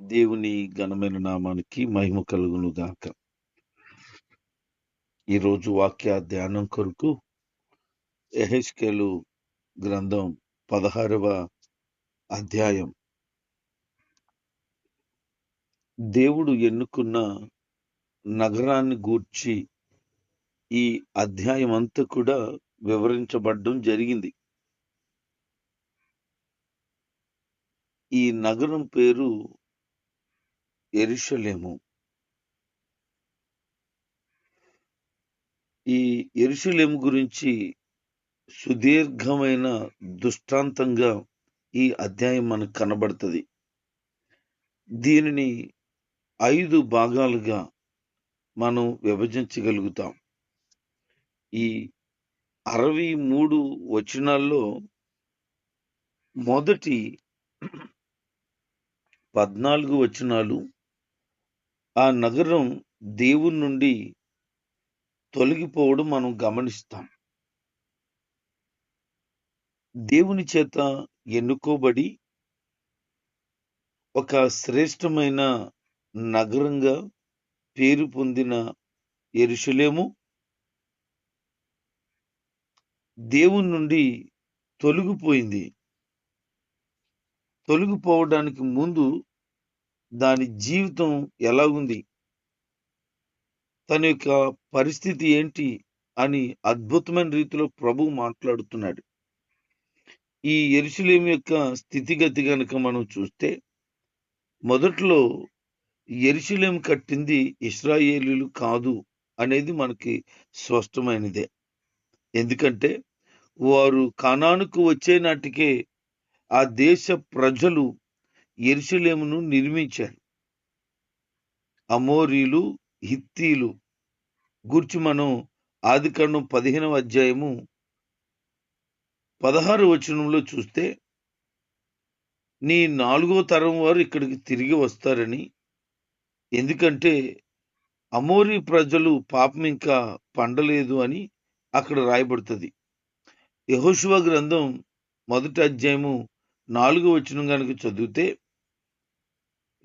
దేవుని ఘనమైన నామానికి మహిమ కలుగును గాక ఈరోజు వాక్య ధ్యానం కొరకు ఎహెచ్కేలు గ్రంథం పదహారవ అధ్యాయం. దేవుడు ఎన్నుకున్న నగరాన్ని గూర్చి ఈ అధ్యాయం అంతా కూడా వివరించబడడం జరిగింది. ఈ నగరం పేరు ఎరుషలేము. ఈ ఎరుషలేము గురించి సుదీర్ఘమైన దృష్టాంతంగా ఈ అధ్యాయం మనకు కనబడుతుంది. దీనిని ఐదు భాగాలుగా మనం విభజించగలుగుతాం. ఈ అరవై మూడు వచనాల్లో మొదటి పద్నాలుగు వచనాలు ఆ నగరం దేవుని నుండి తొలగిపోవడం మనం గమనిస్తాం. దేవుని చేత ఎన్నుకోబడి ఒక శ్రేష్టమైన నగరంగా పేరు పొందిన ఎరుషులేము దేవుని నుండి తొలగిపోయింది. తొలగిపోవడానికి ముందు దాని జీవితం ఎలా ఉంది తన యొక్క పరిస్థితి ఏంటి? అని అద్భుతమైన రీతిలో ప్రభు మాట్లాడుతున్నాడు. ఈ ఎరుసలేం యొక్క స్థితిగతి కనుక మనం చూస్తే మొదట్లో ఎరుసలేం కట్టింది ఇస్రాయేలీలు కాదు అనేది మనకి స్పష్టమైనదే. ఎందుకంటే వారు కానానుకు వచ్చే నాటికే ఆ దేశ ప్రజలు ఎరుసలేమును నిర్మించారు. అమోరీలు హిత్తీలు. గురించి మనం ఆదికాండం పదిహేనవ అధ్యాయము పదహారు వచనంలో చూస్తే నీ నాలుగో తరం వారు ఇక్కడికి తిరిగి వస్తారని. ఎందుకంటే అమోరీ ప్రజలు పాపం ఇంకా పండలేదు అని అక్కడ రాయబడుతుంది. యహోశివ గ్రంథం మొదటి అధ్యాయము నాలుగో వచనం కనుక చదివితే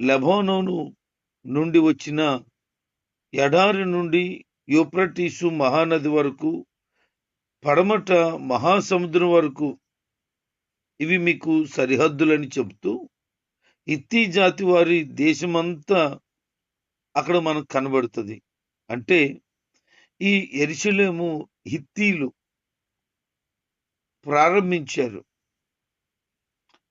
లెబోనోను నుండి వచ్చిన ఎడారి నుండి యూప్రటీసు మహానది వరకు పడమట మహాసముద్రం వరకు ఇవి మీకు సరిహద్దులని చెబుతూ ఇత్తి జాతి వారి దేశమంతా అక్కడ మనకు కనబడుతుంది. అంటే ఈ ఎరిశలేము హిత్తీలు ప్రారంభించారు.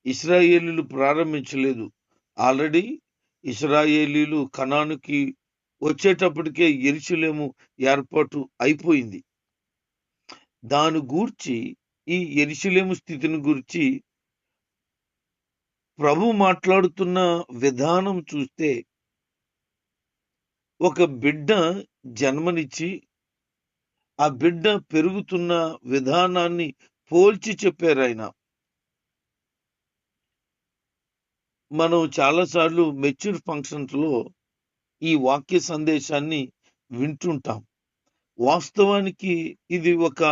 ఇస్రాయేలీలు ప్రారంభించలేదు. ఆల్రెడీ ఇస్రాయేలీలు కణానికి వచ్చేటప్పటికే ఎరుసలేము ఏర్పాటు అయిపోయింది. దాని గూర్చి ఈ ఎరుసలేము స్థితిని గురించి ప్రభు మాట్లాడుతున్న విధానం చూస్తే ఒక బిడ్డ జన్మనిచ్చి ఆ బిడ్డ పెరుగుతున్న విధానాన్ని పోల్చి చెప్పారు ఆయన. మనం చాలాసార్లు మెచ్యూర్ ఫంక్షన్స్లో ఈ వాక్య సందేశాన్ని వింటుంటాం. వాస్తవానికి ఇది ఒక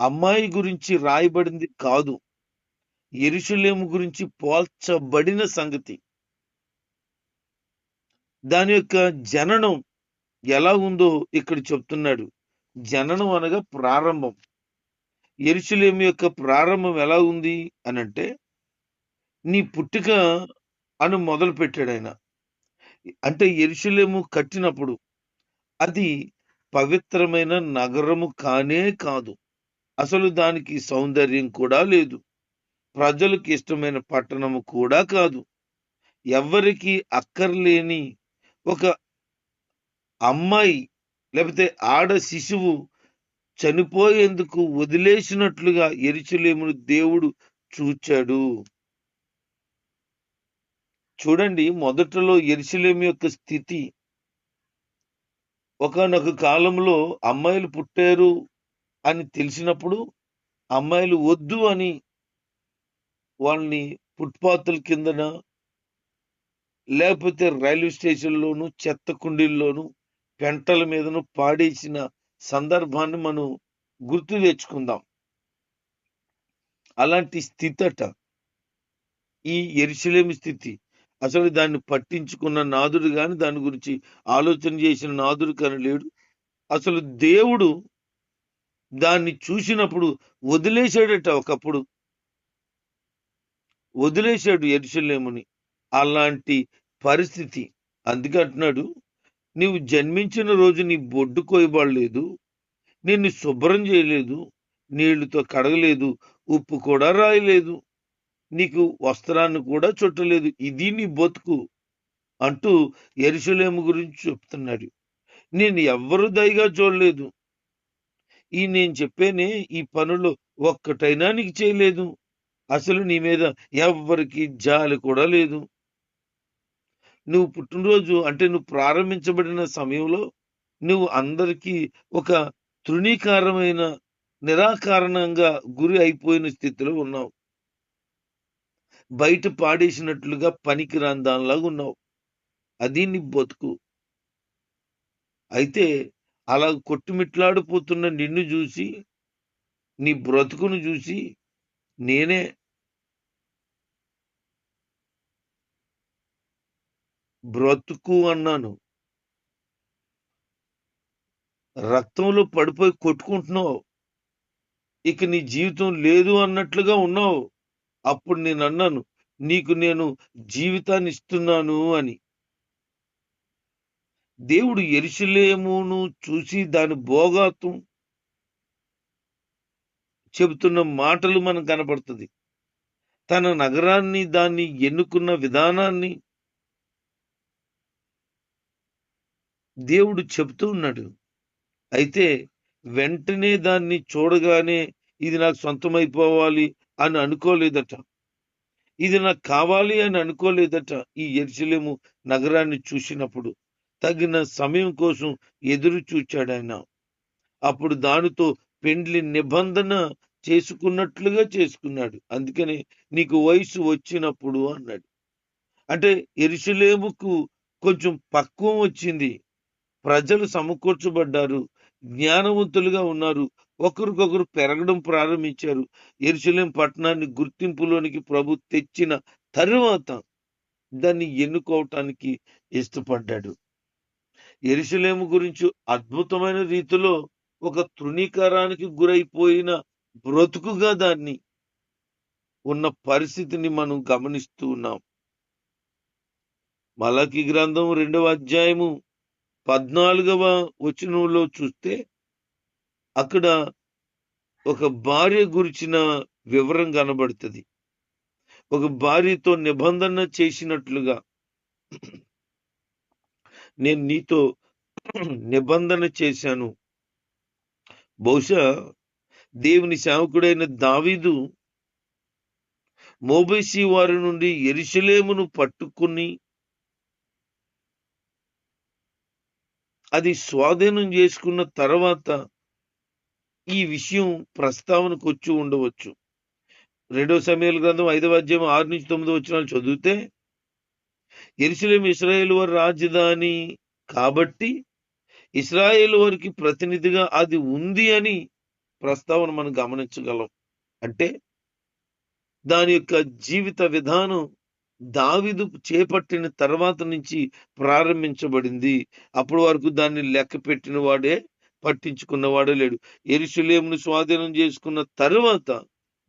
అమ్మాయి గురించి రాయబడింది కాదు. ఎరుషులేము గురించి పోల్చబడిన సంగతి. దాని యొక్క జననం ఎలా ఉందో ఇక్కడ చెప్తున్నాడు. జననం అనగా ప్రారంభం. ఎరుషులేము యొక్క ప్రారంభం ఎలా ఉంది అనంటే నీ పుట్టుక అని మొదలు పెట్టాడు ఆయన. అంటే ఎరుషులేము కట్టినప్పుడు అది పవిత్రమైన నగరము కానే కాదు. అసలు దానికి సౌందర్యం కూడా లేదు. ప్రజలకు ఇష్టమైన పట్టణము కూడా కాదు. ఎవరికి అక్కర్లేని ఒక అమ్మాయి లేకపోతే ఆడ శిశువు చనిపోయేందుకు వదిలేసినట్లుగా ఎరుచలేమును దేవుడు చూచాడు. చూడండి మొదట్లో ఎరిశలేం యొక్క స్థితి. ఒకనొక కాలంలో అమ్మాయిలు పుట్టారు అని తెలిసినప్పుడు అమ్మాయిలు వద్దు అని వాళ్ళని ఫుట్పాత్ల కిందన లేకపోతే రైల్వే స్టేషన్లోను చెత్త కుండీల్లోను పెంటల మీదను పాడేసిన సందర్భాన్ని మనం గుర్తు తెచ్చుకుందాం. అలాంటి స్థితి అట ఈ ఎరిశలేమి స్థితి. అసలు దాన్ని పట్టించుకున్న నాదుడు గాని దాని గురించి ఆలోచన చేసిన నాదుడు కానీ లేడు. అసలు దేవుడు దాన్ని చూసినప్పుడు వదిలేశాడట ఒకప్పుడు. వదిలేశాడు ఎరుసలేముని అలాంటి పరిస్థితి. అందుకే అంటున్నాడు నీవు జన్మించిన రోజు నీ బొడ్డు కోయబడలేదు నిన్ను శుభ్రం చేయలేదు నీళ్ళతో కడగలేదు ఉప్పు కూడా రాయలేదు నీకు వస్త్రాన్ని కూడా చుట్టలేదు. ఇది నీ బతుకు అంటూ ఎరుసలేము గురించి చెప్తున్నాడు. నేను ఎవ్వరు దయగా చూడలేదు. ఈ నేను చెప్పేనే ఈ పనులు ఒక్కటైనా నీకు చేయలేదు. అసలు నీ మీద ఎవ్వరికి జాలి కూడా లేదు. నువ్వు పుట్టినరోజు అంటే నువ్వు ప్రారంభించబడిన సమయంలో నువ్వు అందరికీ ఒక తృణీకారమైన నిరాకారణంగా గురి అయిపోయిన స్థితిలో ఉన్నావు. బయట పాడేసినట్లుగా పనికిరాని దానిలాగా ఉన్నావు. అది నీ బతుకు. అయితే అలా కొట్టుమిట్లాడిపోతున్న నిన్ను చూసి నీ బ్రతుకును చూసి నేనే బ్రతుకు అన్నాను. రక్తంలో పడిపోయి కొట్టుకుంటున్నావు. ఇక నీ జీవితం లేదు అన్నట్లుగా ఉన్నావు. అప్పుడు నేను అన్నాను నీకు నేను జీవితాన్ని ఇస్తున్నాను అని. దేవుడు ఎరుసలేమును చూసి దాని భోగాత్వం చెబుతున్న మాటలు మనకు కనపడుతుంది. తన నగరాన్ని దాన్ని ఎన్నుకున్న విధానాన్ని దేవుడు చెబుతూ ఉన్నాడు. అయితే వెంటనే దాన్ని చూడగానే ఇది నాకు సొంతమైపోవాలి అని అనుకోలేదట. ఇది నాకు కావాలి అని అనుకోలేదట ఈ ఎరుసలేము నగరాన్ని చూసినప్పుడు. తగిన సమయం కోసం ఎదురు చూచాడు ఆయన. అప్పుడు దానితో పెండ్లి నిబంధన చేసుకున్నట్లుగా చేసుకున్నాడు. అందుకనే నీకు వయసు వచ్చినప్పుడు అన్నాడు. అంటే ఎరుసలేముకు కొంచెం పక్వం వచ్చింది. ప్రజలు సమకూర్చబడ్డారు. జ్ఞానవంతులుగా ఉన్నారు. ఒకరికొకరు పెరగడం ప్రారంభించారు ఎరుసలేం పట్టణాన్ని గుర్తింపులోనికి ప్రభు తెచ్చిన తరువాత దాన్ని ఎన్నుకోవటానికి ఇష్టపడ్డాడు. ఎరుసలేము గురించి అద్భుతమైన రీతిలో ఒక తృణీకారానికి గురైపోయిన బ్రతుకుగా దాన్ని ఉన్న పరిస్థితిని మనం గమనిస్తూ ఉన్నాం. మలకి గ్రంథం రెండవ అధ్యాయము పద్నాలుగవ వచనంలో చూస్తే అక్కడ ఒక భార్య గురించిన వివరం కనబడుతుంది. ఒక భార్యతో నిబంధన చేసినట్లుగా నేను నీతో నిబంధన చేశాను. బహుశా దేవుని సేవకుడైన దావీదు మోబేసి వారి నుండి ఎరిశలేమును పట్టుకుని అది స్వాధీనం చేసుకున్న తర్వాత ఈ విషయం ప్రస్తావనకు వచ్చి ఉండవచ్చు. రెండో సమయాల గ్రంథం ఐదవ అధ్యాయం ఆరు నుంచి తొమ్మిది వచ్చినాలు చదివితే ఎరుసలేం ఇస్రాయేల్ వారి రాజధాని కాబట్టి ఇస్రాయేల్ వారికి ప్రతినిధిగా అది ఉంది అని ప్రస్తావన మనం గమనించగలం. అంటే దాని యొక్క జీవిత విధానం దావిదు చేపట్టిన తర్వాత నుంచి ప్రారంభించబడింది. అప్పుడు వరకు దాన్ని లెక్క పెట్టిన వాడే పట్టించుకున్నవాడు లేడు. ఎరుసలేమును స్వాధీనం చేసుకున్న తర్వాత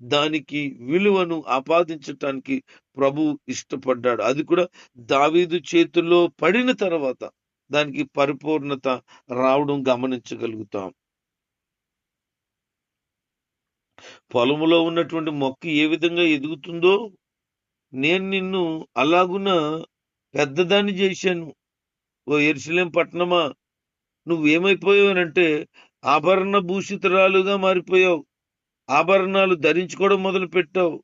దానికి విలువను ఆపాదించటానికి ప్రభు ఇష్టపడ్డాడు. అది కూడా దావీదు చేతుల్లో పడిన తర్వాత దానికి పరిపూర్ణత రావడం గమనించగలుగుతాం. పొలములో ఉన్నటువంటి మొక్క ఏ విధంగా ఎదుగుతుందో నేను నిన్ను అలాగున పెద్దదాన్ని చేశాను. ఓ ఎరుసలేం పట్టణమా నువ్వేమైపోయావనంటే ఆభరణ భూషితురాలుగా మారిపోయావు. ఆభరణాలు ధరించుకోవడం మొదలు పెట్టావు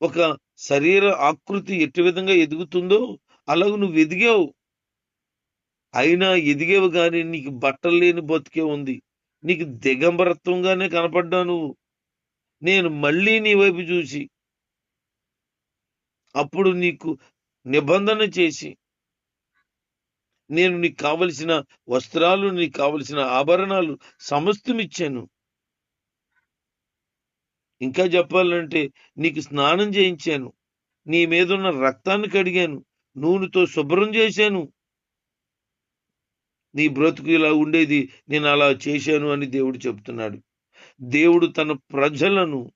ఒక శరీర ఆకృతి ఎట్టి విధంగా ఎదుగుతుందో అలాగ నువ్వు ఎదిగావు అయినా ఎదిగేవు కానీ నీకు బట్టలు లేని బతికే ఉంది. నీకు దిగంబరత్వంగానే కనపడ్డా నువ్వు. నేను మళ్ళీ నీ వైపు చూసి అప్పుడు నీకు నిబంధన చేసి నేను నీకు కావలసిన వస్త్రాలు నీకు కావలసిన ఆభరణాలు సమస్తం ఇచ్చాను ఇంకా చెప్పాలంటే నీకు స్నానం చేయించాను. నీ మీదున్న రక్తాన్ని కడిగాను. నూనెతో శుభ్రం చేశాను. నీ బ్రతుకు ఇలా ఉండేది నేను అలా చేశాను అని దేవుడు చెప్తున్నాడు. దేవుడు తన ప్రజలను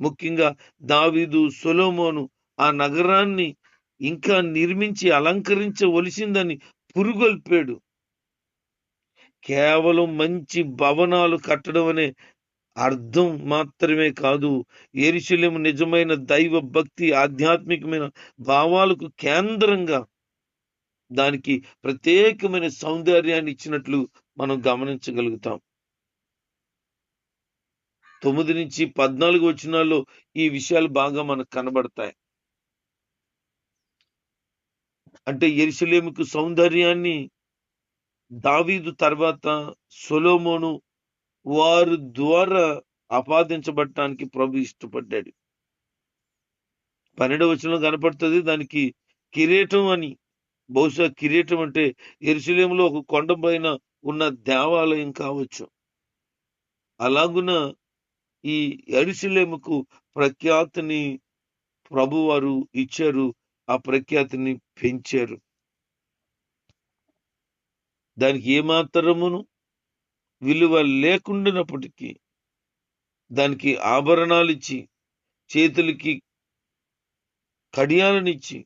ముఖ్యంగా దావీదు సొలోమోను ఆ నగరాన్ని ఇంకా నిర్మించి అలంకరించవలసిందని పురుగొల్పాడు. కేవలం మంచి భవనాలు కట్టడం అనే అర్థం మాత్రమే కాదు. ఎరుశలేము నిజమైన దైవ భక్తి ఆధ్యాత్మికమైన భావాలకు కేంద్రంగా దానికి ప్రత్యేకమైన సౌందర్యాన్ని ఇచ్చినట్లు మనం గమనించగలుగుతాం. తొమ్మిది నుంచి పద్నాలుగు వచనాల్లో ఈ విషయాలు బాగా మనకు కనబడతాయి. అంటే ఎరుసలేముకు సౌందర్యాన్ని దావీదు తర్వాత సొలోమోను వారు ద్వారా ఆపాదించబడటానికి ప్రభు ఇష్టపడ్డాడు. పన్నెండవ వచనంలో కనపడుతుంది దానికి కిరీటం అని. బహుశా కిరీటం అంటే ఎరుసలేములో ఒక కొండ పైన ఉన్న దేవాలయం కావచ్చు. అలాగున ఈ ఎరుసలేముకు ప్రఖ్యాతిని ప్రభువారు ఇచ్చారు ఆ ప్రఖ్యాతిని పెంచారు. దానికి ఏమాత్రమును విలువ లేకుండానప్పటికీ దానికి ఆభరణాలు ఇచ్చి చేతులకి కడియాలనిచ్చి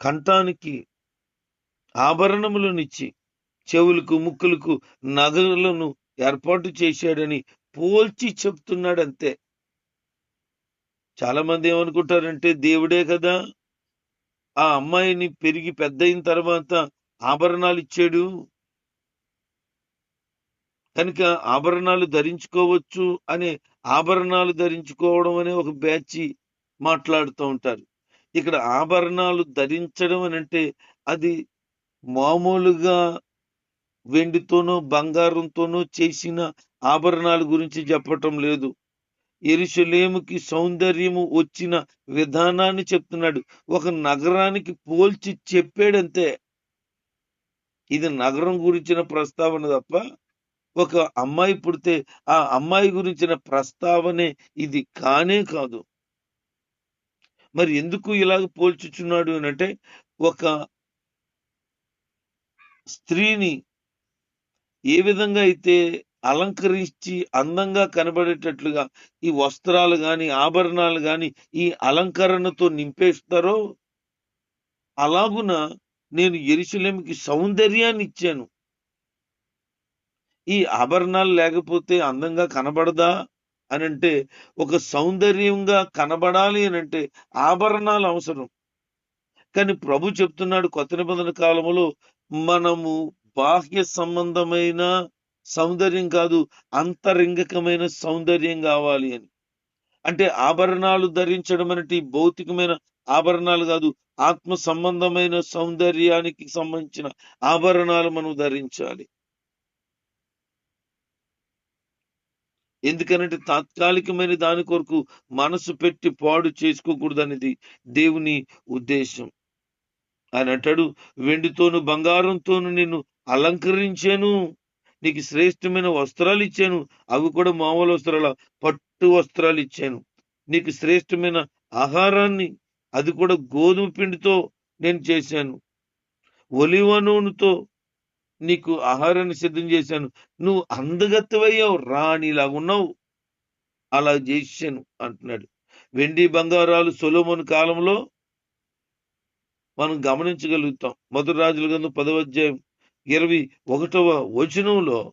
కంఠానికి ఆభరణములనిచ్చి చెవులకు ముక్కులకు నగలను ఏర్పాటు చేశాడని పోల్చి చెప్తున్నాడంతే. చాలా మంది ఏమనుకుంటారంటే దేవుడే కదా ఆ అమ్మాయిని పెరిగి పెద్ద అయిన తర్వాత ఆభరణాలు ఇచ్చాడు. కనుక ఆభరణాలు ధరించుకోవచ్చు అనే ఆభరణాలు ధరించుకోవడం అనే ఒక బ్యాచి మాట్లాడుతూ ఉంటారు. ఇక్కడ ఆభరణాలు ధరించడం అని అంటే అది మామూలుగా వెండితోనో బంగారంతోనో చేసిన ఆభరణాల గురించి చెప్పటం లేదు. ఎరుషలేముకి సౌందర్యము వచ్చిన విధానాన్ని చెప్తున్నాడు. ఒక నగరానికి పోల్చి చెప్పాడంతే. ఇది నగరం గురించిన ప్రస్తావన తప్ప ఒక అమ్మాయి పుడితే ఆ అమ్మాయి గురించిన ప్రస్తావనే ఇది కానే కాదు. మరి ఎందుకు ఇలాగ పోల్చుచున్నాడు అంటే ఒక స్త్రీని ఏ విధంగా అయితే అలంకరించి అందంగా కనబడేటట్లుగా ఈ వస్త్రాలు గాని ఆభరణాలు గాని ఈ అలంకరణతో నింపేస్తారో? అలాగున నేను ఎరుసలేమికి సౌందర్యాన్ని ఇచ్చాను. ఈ ఆభరణాలు లేకపోతే అందంగా కనబడదా? అని అంటే ఒక సౌందర్యంగా కనబడాలి అని అంటే ఆభరణాలు అవసరం. కానీ ప్రభు చెప్తున్నాడు కొత్త నిబంధన కాలంలో మనము బాహ్య సంబంధమైన సౌందర్యం కాదు అంతరంగికమైన సౌందర్యం కావాలి అని. అంటే ఆభరణాలు ధరించడం అనేది భౌతికమైన ఆభరణాలు కాదు ఆత్మ సంబంధమైన సౌందర్యానికి సంబంధించిన ఆభరణాలు మనం ధరించాలి. ఎందుకనంటే తాత్కాలికమైన దాని కొరకు మనసు పెట్టి పాడు చేసుకోకూడదు అనేది దేవుని ఉద్దేశం. ఆయన అంటాడు వెండితోను బంగారంతోను నిన్ను అలంకరించాను నీకు శ్రేష్టమైన వస్త్రాలు ఇచ్చాను. అవి కూడా మామూలు వస్త్రాల? పట్టు వస్త్రాలు ఇచ్చాను. నీకు శ్రేష్టమైన ఆహారాన్ని అది కూడా గోధుమ పిండితో నేను చేశాను. ఒలివ నూనెతో నీకు ఆహారాన్ని సిద్ధం చేశాను. నువ్వు అందగత్తవయ్యావు రాణిలాగా ఉన్నావు. అలా చేశాను అంటున్నాడు. వెండి బంగారాలు సొలోమన్ కాలంలో మనం గమనించగలుగుతాం. మొదటి రాజుల పదవ అధ్యాయం ఇరవై ఒకటవ వచనంలో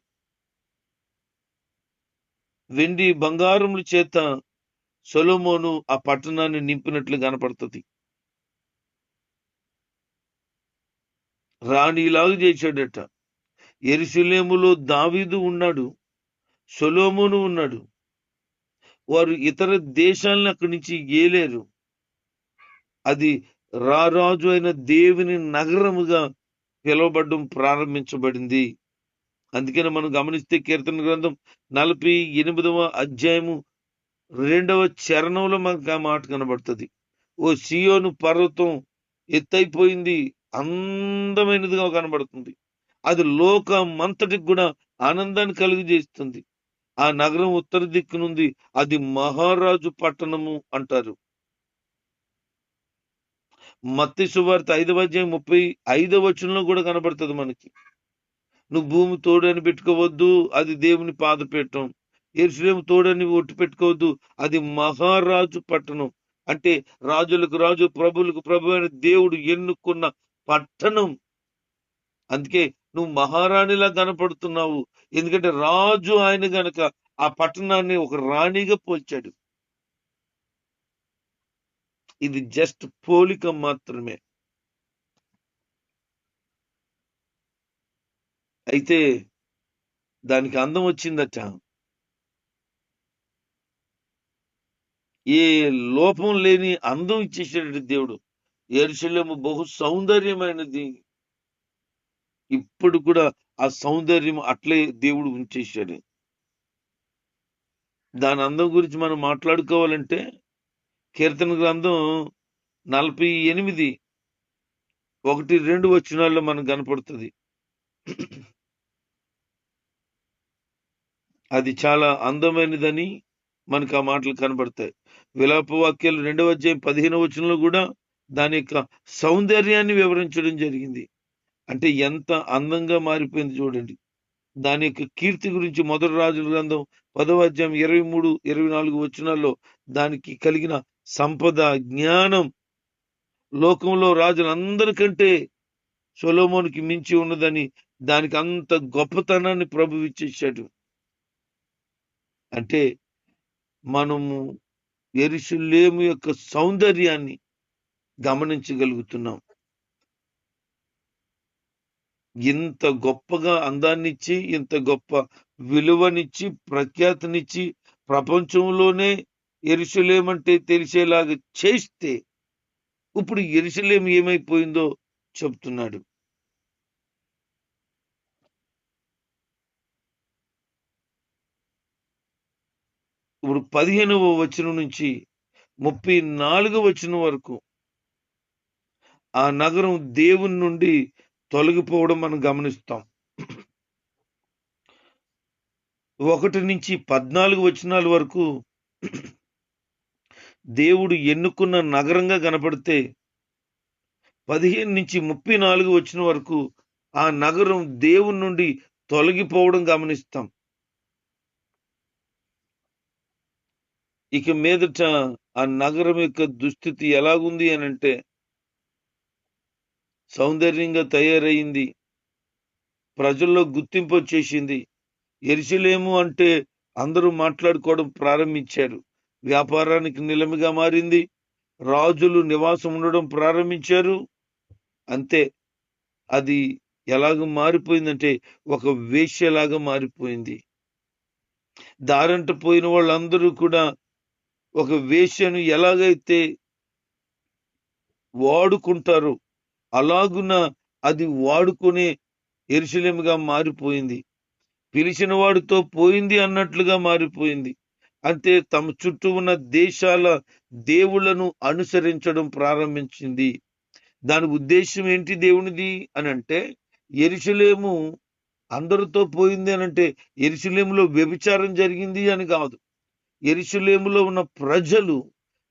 వెండి బంగారముల చేత సొలోమోను ఆ పట్టణాన్ని నింపినట్లు కనపడుతుంది. రాణిలాగా చేశాడట. ఎరుసలేములో దావీదు ఉన్నాడు సొలోమోను ఉన్నాడు. వారు ఇతర దేశాలను అక్కడి నుంచి ఏలేరు. అది రారాజు అయిన దేవుని నగరముగా పిలువబడడం ప్రారంభించబడింది. అందుకని మనం గమనిస్తే కీర్తన గ్రంథం నలభై ఎనిమిదవ అధ్యాయము రెండవ చరణంలో మనకు ఆ మాట కనబడుతుంది. ఓ సియోను పర్వతం ఎత్తైపోయింది అందమైనదిగా కనబడుతుంది. అది లోకమంతటికి కూడా ఆనందాన్ని కలుగజేస్తుంది. ఆ నగరం ఉత్తర దిక్కు నుండి అది మహారాజు పట్టణము అంటారు. మత్తి సువార్త ఐదవ అధ్యాయం ముప్పై ఐదవ వచనంలో కూడా కనబడుతుంది మనకి. నువ్వు భూమి తోడని పెట్టుకోవద్దు అది దేవుని పాదపీఠం. ఎరుసలేము తోడని ఒట్టు పెట్టుకోవద్దు అది మహారాజు పట్టణం. అంటే రాజులకు రాజు ప్రభులకు ప్రభు అయిన దేవుడు ఎన్నుకున్న పట్టణం. అందుకే నువ్వు మహారాణిలా కనపడుతున్నావు. ఎందుకంటే రాజు ఆయన గనక ఆ పట్టణాన్ని ఒక రాణిగా పోల్చాడు. ఇది జస్ట్ పోలిక మాత్రమే. అయితే దానికి అందం వచ్చిందట. ఏ లోపం లేని అందం ఇచ్చేసాడు దేవుడు. ఎరుశలేము బహు సౌందర్యమైనది. ఇప్పుడు కూడా ఆ సౌందర్యం అట్లే దేవుడు ఉంచేశాడు. దాని అందం గురించి మనం మాట్లాడుకోవాలంటే కీర్తన గ్రంథం నలభై ఎనిమిది. ఒకటి రెండు వచనాల్లో మనకు కనపడుతుంది. అది చాలా అందమైనదని మనకు ఆ మాటలు కనబడతాయి. విలాప వాక్యాలు రెండవ అధ్యాయం పదిహేను వచనంలో కూడా దాని యొక్క సౌందర్యాన్ని వివరించడం జరిగింది. అంటే ఎంత అందంగా మారిపోయింది చూడండి. దాని యొక్క కీర్తి గురించి మొదటి రాజుల గ్రంథం పదవ అధ్యాయం ఇరవై మూడు ఇరవై నాలుగు వచనాల్లో దానికి కలిగిన సంపద జ్ఞానం లోకంలో రాజులందరికంటే సొలోమోనికి మించి ఉన్నదని దానికి అంత గొప్పతనాన్ని ప్రభు ఇచ్చేసాడు అంటే మనము ఎరుషులేము యొక్క సౌందర్యాన్ని గమనించగలుగుతున్నాం. ఇంత గొప్పగా అందాన్నిచ్చి ఇంత గొప్ప విలువనిచ్చి ప్రఖ్యాతినిచ్చి ప్రపంచంలోనే ఎరుసలేమంటే తెలిసేలాగా చేస్తే ఇప్పుడు ఎరుసలేం ఏమైపోయిందో చెప్తున్నాడు. ఇప్పుడు పదిహేనవ వచనం నుంచి ముప్పై నాలుగవ వచనం వరకు ఆ నగరం దేవుని నుండి తొలగిపోవడం మనం గమనిస్తాం. ఒకటి నుంచి పద్నాలుగు వచనాల వరకు దేవుడు ఎన్నుకున్న నగరంగా కనపడితే పదిహేను నుంచి ముప్పై నాలుగు వచ్చిన వరకు ఆ నగరం దేవుని నుండి తొలగిపోవడం గమనిస్తాం. ఇక మీదట ఆ నగరం యొక్క దుస్థితి ఎలాగుంది అని అంటే సౌందర్యంగా తయారైంది. ప్రజల్లో గుర్తింపు వచ్చేసింది. ఎరిశలేము అంటే అందరూ మాట్లాడుకోవడం ప్రారంభించారు. వ్యాపారానికి నిలమిగా మారింది. రాజులు నివాసం ఉండడం ప్రారంభించారు. అంతే. అది ఎలాగ మారిపోయిందంటే ఒక వేశ్యలాగా మారిపోయింది. దారంట పోయిన వాళ్ళందరూ కూడా ఒక వేశ్యను ఎలాగైతే వాడుకుంటారు అలాగున అది వాడుకునే ఎరుశలేముగా మారిపోయింది. పిలిచిన వాడితో పోయింది అన్నట్లుగా మారిపోయింది. అంటే తమ చుట్టూ ఉన్న దేశాల దేవుళ్ళను అనుసరించడం ప్రారంభించింది. దాని ఉద్దేశం ఏంటి దేవునిది అని అంటే ఎరుసలేము అందరితో పోయింది అని అంటే ఎరుసలేములో వ్యభిచారం జరిగింది అని కాదు. ఎరుసలేములో ఉన్న ప్రజలు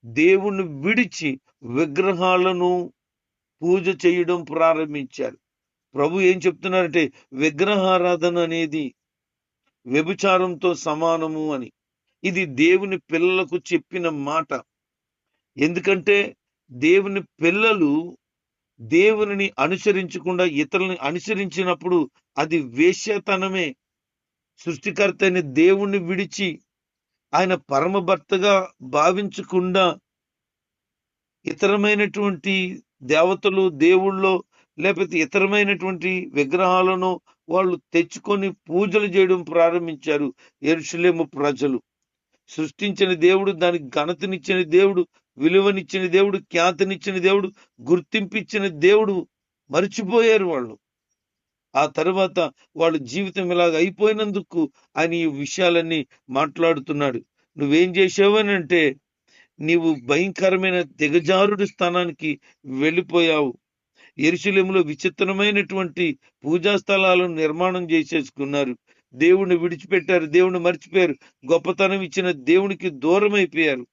దేవుణ్ణి విడిచి విగ్రహాలను పూజ చేయడం ప్రారంభించారు. ప్రభు ఏం చెప్తున్నారంటే విగ్రహారాధన అనేది వ్యభిచారంతో సమానము అని. ఇది దేవుని పిల్లలకు చెప్పిన మాట. ఎందుకంటే దేవుని పిల్లలు దేవుని అనుసరించకుండా ఇతరులని అనుసరించినప్పుడు అది వేశ్యతనమే. సృష్టికర్త అయిన దేవుణ్ణి విడిచి ఆయన పరమభర్తగా భావించకుండా ఇతరమైనటువంటి దేవతలు దేవుళ్ళో లేకపోతే ఇతరమైనటువంటి విగ్రహాలను వాళ్ళు తెచ్చుకొని పూజలు చేయడం ప్రారంభించారు. ఎరుషులేము ప్రజలు. సృష్టించిన దేవుడు దానికి ఘనతనిచ్చిన దేవుడు విలువనిచ్చిన దేవుడు ఖ్యాతినిచ్చిన దేవుడు గుర్తింపిచ్చిన దేవుడు మర్చిపోయారు వాళ్ళు. ఆ తర్వాత వాళ్ళ జీవితం ఇలాగ అయిపోయినందుకు ఆయన ఈ విషయాలన్నీ మాట్లాడుతున్నాడు. నువ్వేం చేసావనంటే నీవు భయంకరమైన దిగజారుడి స్థానానికి వెళ్ళిపోయావు. ఎరుశలేములో విచిత్రమైనటువంటి పూజా స్థలాలను నిర్మాణం చేసేసుకున్నారు. దేవుణ్ణి విడిచిపెట్టారు దేవుణ్ణి మర్చిపోయారు. గొప్పతనం ఇచ్చిన దేవునికి దూరం అయిపోయారు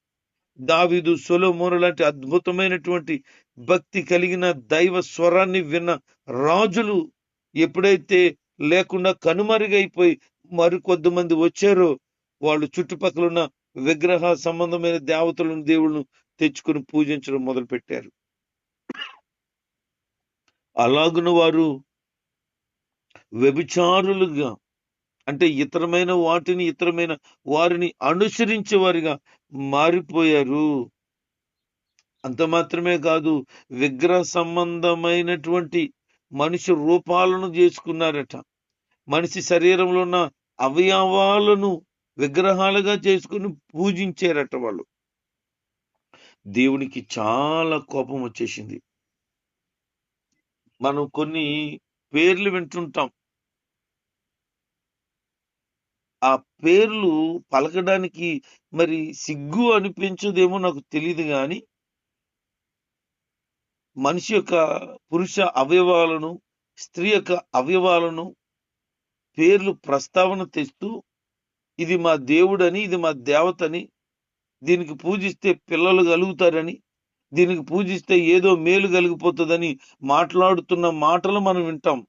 దావిదు సొలొమోను లాంటి అద్భుతమైనటువంటి భక్తి కలిగిన దైవ స్వరాన్ని విన్న రాజులు ఎప్పుడైతే లేకుండా కనుమరుగైపోయి మరికొద్ది మంది వచ్చారో వాళ్ళు చుట్టుపక్కల ఉన్న విగ్రహ సంబంధమైన దేవతలను దేవుళ్ళను తెచ్చుకుని పూజించడం మొదలు పెట్టారు అలాగున వారు వ్యభిచారులుగా అంటే ఇతరమైన వాటిని ఇతరమైన వారిని అనుసరించే వారిగా మారిపోయారు. అంత మాత్రమే కాదు విగ్రహ సంబంధమైనటువంటి మనిషి రూపాలను చేసుకున్నారట. మనిషి శరీరంలో ఉన్న అవయవాలను విగ్రహాలుగా చేసుకుని పూజించారట వాళ్ళు. దేవునికి చాలా కోపం వచ్చేసింది. మనం కొన్ని పేర్లు వింటుంటాం. ఆ పేర్లు పలకడానికి మరి సిగ్గు అనిపించదేమో నాకు తెలియదు కానీ మనిషి యొక్క పురుష అవయవాలను స్త్రీ యొక్క అవయవాలను పేర్లు ప్రస్తావన తెస్తూ ఇది మా దేవుడని ఇది మా దేవతని దీనికి పూజిస్తే పిల్లలు కలుగుతారని దీనికి పూజిస్తే ఏదో మేలు కలిగిపోతుందని మాట్లాడుతున్న మాటలు మనం వింటాం.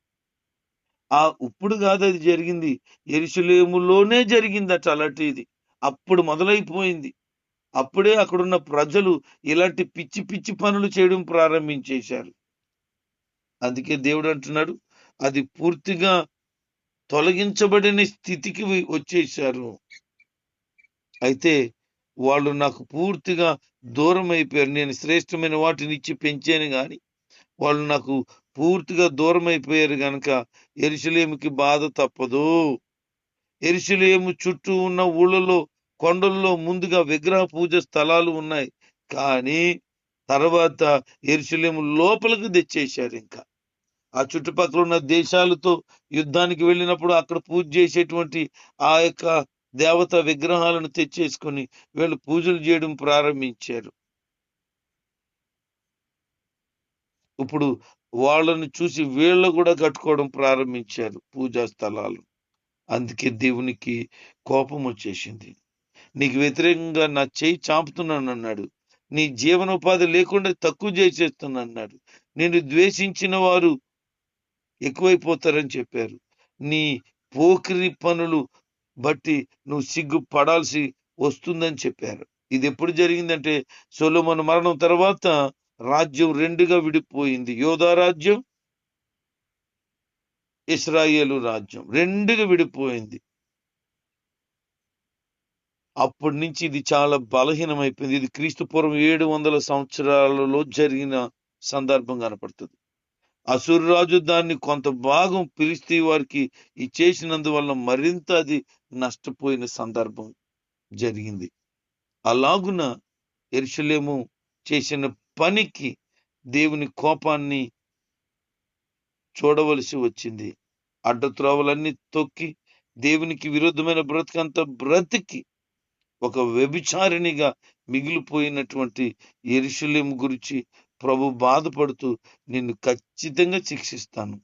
ఆ ఇప్పుడు కాదు అది జరిగింది. ఎరుసలేములోనే జరిగిందట అలాంటిది అప్పుడు మొదలైపోయింది. అప్పుడే అక్కడున్న ప్రజలు ఇలాంటి పిచ్చి పిచ్చి పనులు చేయడం ప్రారంభించేశారు. అందుకే దేవుడు అంటున్నాడు అది పూర్తిగా తొలగించబడిన స్థితికి వచ్చేసారు అయితే వాళ్ళు నాకు పూర్తిగా దూరం అయిపోయారు నేను శ్రేష్టమైన వాటిని ఇచ్చి పెంచాను కానీ వాళ్ళు నాకు పూర్తిగా దూరం అయిపోయారు గనక ఎరుసలేముకి బాధ తప్పదు. ఎరుసలేము చుట్టూ ఉన్న ఊళ్ళలో కొండల్లో ముందుగా విగ్రహ పూజ స్థలాలు ఉన్నాయి. కానీ తర్వాత ఎరుసలేము లోపలికి తెచ్చేశారు ఇంకా. ఆ చుట్టుపక్కల ఉన్న దేశాలతో యుద్ధానికి వెళ్ళినప్పుడు అక్కడ పూజ చేసేటువంటి ఆ యొక్క దేవత విగ్రహాలను తెచ్చేసుకొని వీళ్ళు పూజలు చేయడం ప్రారంభించారు. ఇప్పుడు వాళ్ళని చూసి వీళ్ళు కూడా కట్టుకోవడం ప్రారంభించారు పూజా స్థలాలు. అందుకే దేవునికి కోపం వచ్చేసింది. నీకు వ్యతిరేకంగా నా చేయి చాపుతున్నాను అన్నాడు. నీ జీవనోపాధి లేకుండా తక్కువ చేసేస్తున్నా అన్నాడు. నేను ద్వేషించిన వారు ఎక్కువైపోతారని చెప్పారు. నీ పోకిరి పనులు బట్టి నువ్వు సిగ్గు పడాల్సి వస్తుందని చెప్పారు. ఇది ఎప్పుడు జరిగిందంటే సొలోమన్ మరణం తర్వాత రాజ్యం రెండుగా విడిపోయింది. యోధా రాజ్యం ఇస్రాయేలు రాజ్యం రెండుగా విడిపోయింది. అప్పటి నుంచి ఇది చాలా బలహీనమైపోయింది. ఇది క్రీస్తు పూర్వం ఏడు వందల సంవత్సరాలలో జరిగిన సందర్భం కనపడుతుంది. అసురు రాజు దాన్ని కొంత భాగం పిలిస్తే వారికి ఇచ్చేసినందువల్ల మరింత అది నష్టపోయిన సందర్భం జరిగింది. అలాగున ఎరుషలేము చేసిన పనికి దేవుని కోపాన్ని చూడవలసి వచ్చింది. అడ్డత్రోవలన్నీ తొక్కి దేవునికి విరుద్ధమైన బ్రతికంతా బ్రతికి ఒక వ్యభిచారిణిగా మిగిలిపోయినటువంటి ఎరుషలేము గురించి ప్రభు బాధపడుతూ నిన్ను ఖచ్చితంగా శిక్షిస్తాను.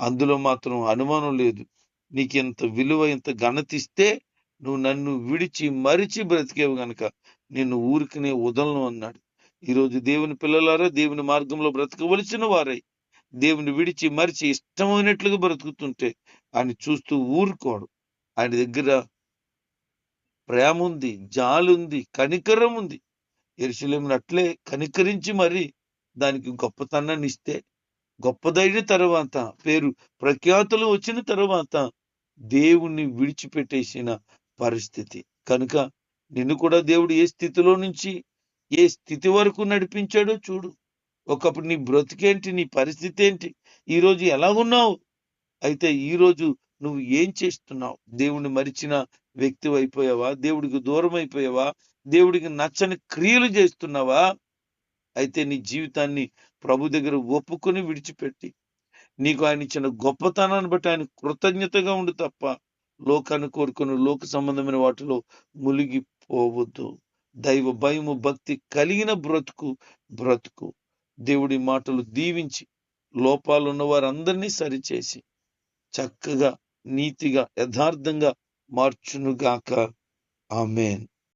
అందులో మాత్రం అనుమానం లేదు. నీకు ఎంత విలువ ఎంత ఘనతిస్తే నువ్వు నన్ను విడిచి మరిచి బ్రతికేవు గనక నిన్ను ఊరికనే వదలను అన్నాడు. ఈరోజు దేవుని పిల్లలారా దేవుని మార్గంలో బ్రతకవలసిన వారై దేవుని విడిచి మరిచి ఇష్టమైనట్లుగా బ్రతుకుతుంటే ఆయన చూస్తూ ఊరుకోడు. ఆయన దగ్గర ప్రేమ ఉంది జాలుంది కనికరం ఉంది. ఎరుసలేమును అట్లే కనికరించి మరి దానికి గొప్పతనాన్ని ఇస్తే గొప్పదైన తర్వాత పేరు ప్రఖ్యాతులు వచ్చిన తర్వాత దేవుణ్ణి విడిచిపెట్టేసిన పరిస్థితి. కనుక నిన్ను కూడా దేవుడు ఏ స్థితిలో నుంచి ఏ స్థితి వరకు నడిపించాడో చూడు. ఒకప్పుడు నీ బ్రతికేంటి నీ పరిస్థితి ఏంటి ఈ రోజు ఎలా ఉన్నావు? అయితే ఈ రోజు నువ్వు ఏం చేస్తున్నావు? దేవుణ్ణి మరిచిన వ్యక్తి అయిపోయావా? దేవుడికి దూరం అయిపోయావా? దేవుడికి నచ్చని క్రియలు చేస్తున్నావా? అయితే నీ జీవితాన్ని ప్రభు దగ్గర ఒప్పుకొని విడిచిపెట్టి నీకు ఆయన ఇచ్చిన గొప్పతనాన్ని బట్టి ఆయన కృతజ్ఞతగా ఉండు తప్ప లోకాన్ని కోరుకుని లోక సంబంధమైన వాటిలో మునిగిపోవద్దు. దైవ భయము భక్తి కలిగిన బ్రతుకు బ్రతుకు. దేవుడి మాటలు దీవించి లోపాలు ఉన్న వారందరినీ సరిచేసి చక్కగా నీతిగా యథార్థంగా మార్చునుగాక. ఆమెన్.